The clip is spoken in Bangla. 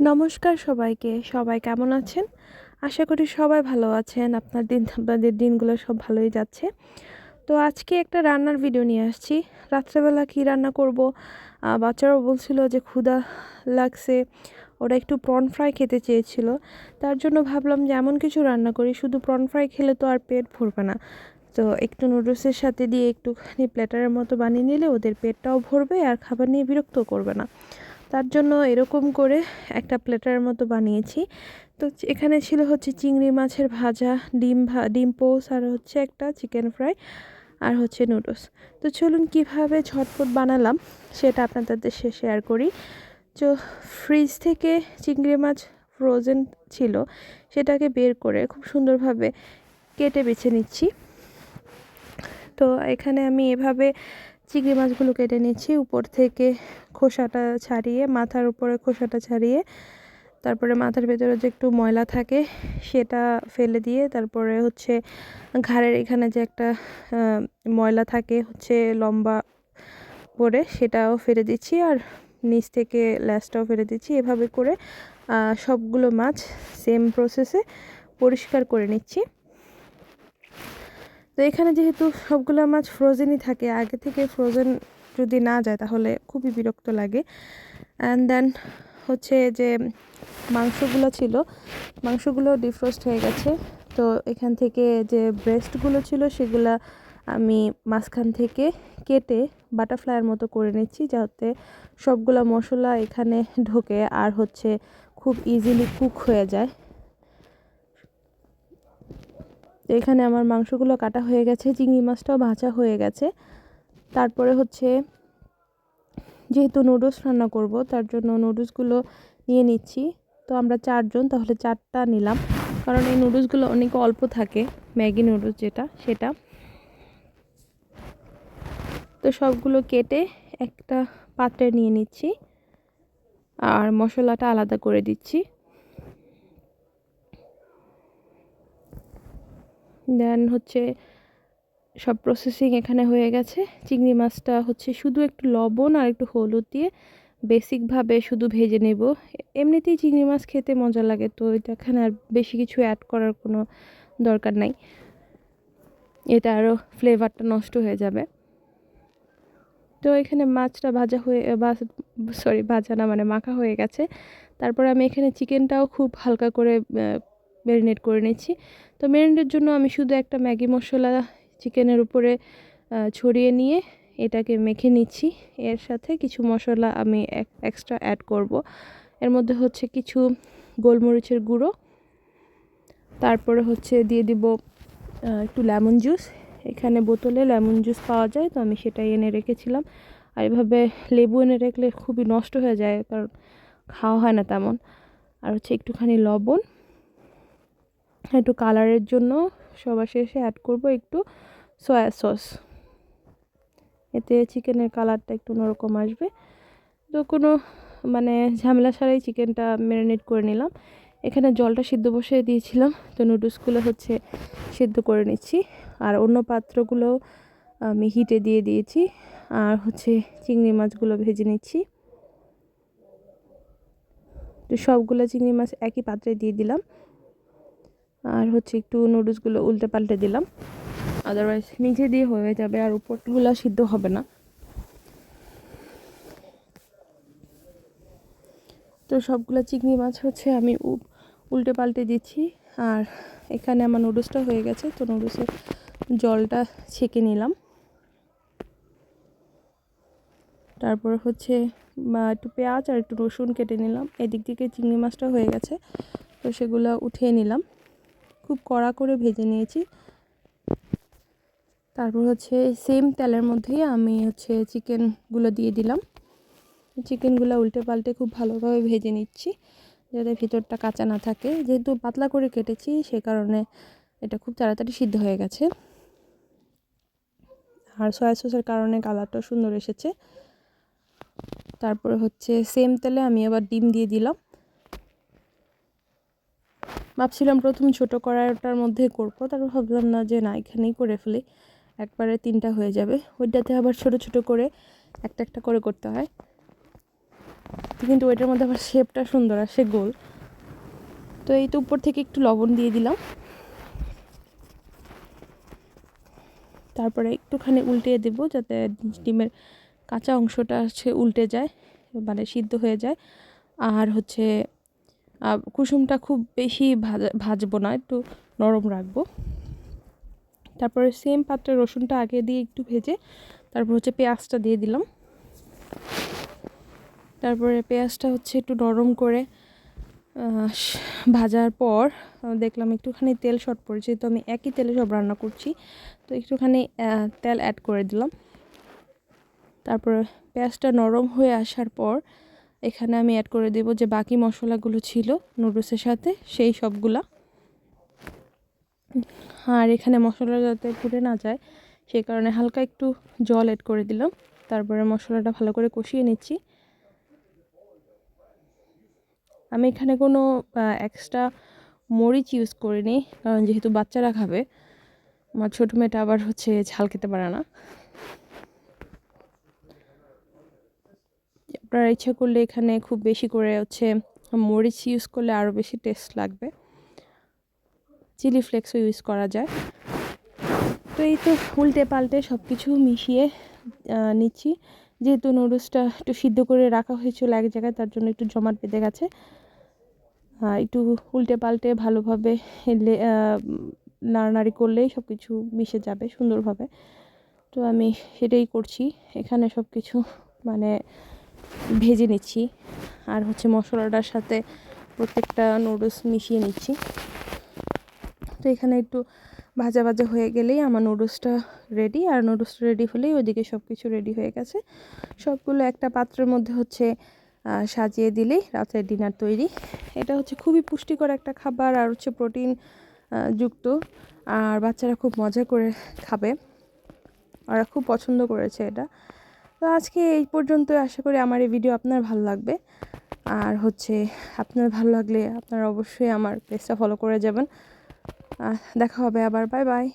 নমস্কার সবাইকে। সবাই কেমন আছেন? আশা করি সবাই ভালো আছেন। আপনার দিন, আপনাদের দিনগুলো সব ভালোই যাচ্ছে। তো আজকে একটা রান্নার ভিডিও নিয়ে আসছি। রাত্রেবেলা কি রান্না করব? বাচ্চারাও বলছিল যে ক্ষুধা লাগছে। ওরা একটু প্রন ফ্রাই খেতে চেয়েছিল। তার জন্য ভাবলাম যে এমন কিছু রান্না করি। শুধু প্রন ফ্রাই খেলে তো আর পেট ভরবে না। তো একটু নুডলসের সাথে দিয়ে একটুখানি প্ল্যাটারের মতো বানিয়ে নিলে ওদের পেটটাও ভরবে আর খাবার নিয়ে বিরক্ত করবে না। তার জন্য এরকম করে একটা প্লেটার মতো বানিয়েছি। তো এখানে ছিল হচ্ছে চিংড়ি মাছের ভাজা, ডিম ভা, ডিম পোস, আর হচ্ছে একটা চিকেন ফ্রাই আর হচ্ছে নুডলস তো চলুন কীভাবে ঝটপট বানালাম সেটা আপনাদের সাথে শেয়ার করি। তো ফ্রিজ থেকে চিংড়ি মাছ ফ্রোজেন ছিল, সেটাকে বের করে খুব সুন্দরভাবে কেটে বেছে নিচ্ছি। তো এখানে আমি এভাবে চিংড়ি মাছগুলো কেটে নিচ্ছি, উপর থেকে খোসাটা ছাড়িয়ে, মাথার উপরে খোসাটা ছাড়িয়ে, তারপরে মাথার ভেতরে যে একটু ময়লা থাকে সেটা ফেলে দিয়ে, তারপরে হচ্ছে ঘাড়ের এখানে যে একটা ময়লা থাকে হচ্ছে লম্বা করে সেটাও ফেলে দিচ্ছি আর নিচ থেকে ল্যাসটাও ফেলে দিচ্ছি। এভাবে করে সবগুলো মাছ সেম প্রসেসে পরিষ্কার করে নিচ্ছি। তো এখানে যেহেতু সবগুলো মাছ ফ্রোজেনই থাকে, আগে থেকে ফ্রোজেন যদি না যায় তাহলে খুবই বিরক্ত লাগে। অ্যান্ড দেন হচ্ছে যে মাংসগুলো ছিল, মাংসগুলো ডিফ্রোস্ট হয়ে গেছে। তো এখান থেকে যে ব্রেস্টগুলো ছিল সেগুলা আমি মাঝখান থেকে কেটে বাটারফ্লাইয়ের মতো করে নিচ্ছি যাতে সবগুলো মশলা এখানে ঢোকে আর হচ্ছে খুব ইজিলি কুক হয়ে যায় তো এখানে আমার মাংসগুলো কাটা হয়ে গেছে, চিংড়ি মাছটাও ভাজা হয়ে গেছে। তারপরে হচ্ছে যেহেতু নুডলস রান্না করব, তার জন্য নুডলসগুলো নিয়ে নিচ্ছি। তো আমরা চারজন, তাহলে চারটা নিলাম। কারণ এই নুডলসগুলো অনেক অল্প থাকে, ম্যাগি নুডলস যেটা, সেটা। তো সবগুলো কেটে একটা পাত্রে নিয়ে নিচ্ছি। আর মশলাটা আলাদা করে দিচ্ছি। দেন হচ্ছে সব প্রসেসিং এখানে হয়ে গেছে। চিংড়ি মাছটা হচ্ছে শুধু একটু লবণ আর একটু হলুদ দিয়ে বেসিকভাবে শুধু ভেজে নেব। এমনিতেই চিংড়ি মাছ খেতে মজা লাগে, তো এটা এখানে আর বেশি কিছু অ্যাড করার কোনো দরকার নাই। এটা আরও ফ্লেভারটা নষ্ট হয়ে যাবে। তো এখানে মাছটা ভাজা হয়ে, বা সরি ভাজা না মানে মাখা হয়ে গেছে। তারপর আমি এখানে চিকেনটাও খুব হালকা করে ম্যারিনেট করে নিচ্ছি। তো ম্যারিনেটের জন্য আমি শুধু একটা ম্যাগি মশলা চিকেনের উপরে ছড়িয়ে নিয়ে এটাকে মেখে নিচ্ছি। এর সাথে কিছু মশলা আমি এক্সট্রা অ্যাড করব। এর মধ্যে হচ্ছে কিছু গোলমরিচের গুঁড়ো। তারপরে হচ্ছে দিয়ে দিব একটু লেমন জুস। এখানে বোতলে লেমন জুস পাওয়া যায়, তো আমি সেটাই এনে রেখেছিলাম। আর এভাবে লেবু এনে রাখলে খুবই নষ্ট হয়ে যায়, কারণ খাওয়া হয় না তেমন। আর হচ্ছে একটুখানি লবণ। একটু কালারের জন্য সবার শেষে অ্যাড করব একটু সয়া সস এতে চিকেনের কালারটা একটু অন্যরকম আসবে। তো কোনো মানে ঝামেলা ছাড়াই চিকেনটা ম্যারিনেট করে নিলাম। এখানে জলটা সিদ্ধ বসিয়ে দিয়েছিলাম, তো নুডলসগুলো হচ্ছে সিদ্ধ করে নিচ্ছি। আর অন্য পাত্রগুলো আমি হিটে দিয়ে দিয়েছি। আর হচ্ছে চিংড়ি মাছগুলো ভেজে নিচ্ছি। তো সবগুলো চিংড়ি মাছ একই পাত্রে দিয়ে দিলাম। আর হচ্ছে একটু নুডলসগুলো উল্টে পাল্টে দিলাম। আদারওয়াইজ নিচে দিয়ে হয়ে যাবে আর উপরগুলো সিদ্ধ হবে না। তো সবগুলো চিংড়ি মাছ হচ্ছে আমি উল্টে পাল্টে দিচ্ছি। আর এখানে আমার নুডলসটা হয়ে গেছে, তো নুডলসের জলটা ছেঁকে নিলাম। তারপর হচ্ছে একটু পেঁয়াজ আর একটু রসুন কেটে নিলাম। এদিক থেকে চিংড়ি মাছটা হয়ে গেছে, তো সেগুলো উঠিয়ে নিলাম। খুব কড়া করে ভেজে নিয়েছি। তারপর হচ্ছে সেম তেলের মধ্যেই আমি হচ্ছে চিকেনগুলো দিয়ে দিলাম। চিকেনগুলো উল্টে পাল্টে খুব ভালোভাবে ভেজে নিচ্ছি যাতে ভিতরটা কাঁচা না থাকে। যেহেতু পাতলা করে কেটেছি, সে কারণে এটা খুব তাড়াতাড়ি সিদ্ধ হয়ে গেছে। আর সয়া সসের কারণে কালারটা সুন্দর এসেছে। তারপরে হচ্ছে সেম তেলে আমি আবার ডিম দিয়ে দিলাম। ভাবছিলাম প্রথম ছোটো কড়াইটার মধ্যে করব, তারপর ভাবলাম না যে না, এখানেই করে ফেলি। একবারে তিনটা হয়ে যাবে। ওইটাতে আবার ছোট ছোট করে একটা একটা করে করতে হয়। কিন্তু ওইটার মধ্যে আবার শেপটা সুন্দর আসে গোল। তো এই তো উপর থেকে একটু লবণ দিয়ে দিলাম। তারপরে একটুখানি উল্টিয়ে দেব যাতে ডিমের কাঁচা অংশটা হচ্ছে উল্টে যায় মানে সিদ্ধ হয়ে যায়। আর হচ্ছে কুসুমটা খুব বেশি ভাজা, ভাজবো না, একটু নরম রাখব। তারপরে সেম পাত্রে রসুনটা আগে দিয়ে একটু ভেজে, তারপর হচ্ছে পেঁয়াজটা দিয়ে দিলাম। তারপরে পেঁয়াজটা হচ্ছে একটু নরম করে ভাজার পর দেখলাম একটুখানি তেল শর্ট পড়েছে তো আমি একই তেলে সব রান্না করছি, তো একটুখানি তেল অ্যাড করে দিলাম। তারপরে পেঁয়াজটা নরম হয়ে আসার পর এখানে আমি অ্যাড করে দেব যে বাকি মশলাগুলো ছিল নুডলসের সাথে, সেই সবগুলা। আর এখানে মশলা যাতে পুড়ে না যায় সেই কারণে হালকা একটু জল অ্যাড করে দিলাম। তারপরে মশলাটা ভালো করে কষিয়ে নিচ্ছি। আমি এখানে কোনো এক্সট্রা মরিচ ইউজ করিনি, কারণ যেহেতু বাচ্চারা খাবে, আমার ছোটো মেয়েটা আবার হচ্ছে ঝাল খেতে পারে না। আপনারা ইচ্ছা করলে এখানে খুব বেশি করে হচ্ছে মরিচ ইউজ করলে আরও বেশি টেস্ট লাগবে। চিলি ফ্লেক্সও ইউজ করা যায়। তো এই তো উল্টে পাল্টে সব কিছু মিশিয়ে নিচ্ছি। যেহেতু নুডলসটা একটু সিদ্ধ করে রাখা হয়েছিল এক জায়গায়, তার জন্য একটু জমাট বেঁধে গেছে। একটু উল্টে পাল্টে ভালোভাবে নাড়ানাড়ি করলেই সব কিছু মিশে যাবে সুন্দরভাবে। তো আমি সেটাই করছি। এখানে সব কিছু মানে ভেজে নিচ্ছি। আর হচ্ছে মশলাটার সাথে প্রত্যেকটা নুডলস মিশিয়ে নিচ্ছি। তো এখানে একটু ভাজা ভাজা হয়ে গেলেই আমার নুডলসটা রেডি আর নুডলসটা রেডি হলেই ওইদিকে সব কিছু রেডি হয়ে গেছে। সবগুলো একটা পাত্রের মধ্যে হচ্ছে সাজিয়ে দিলেই রাতের ডিনার তৈরি। এটা হচ্ছে খুবই পুষ্টিকর একটা খাবার আর হচ্ছে প্রোটিন যুক্ত। আর বাচ্চারা খুব মজা করে খাবে। ওরা খুব পছন্দ করেছে এটা। তো আজকে এই পর্যন্ত আশা করি আমার এই ভিডিও আপনার ভালো লাগবে। আর হচ্ছে, আপনার ভালো লাগলে আপনারা অবশ্যই আমার পেজটা ফলো করে যাবেন। দেখা হবে আবার। Bye bye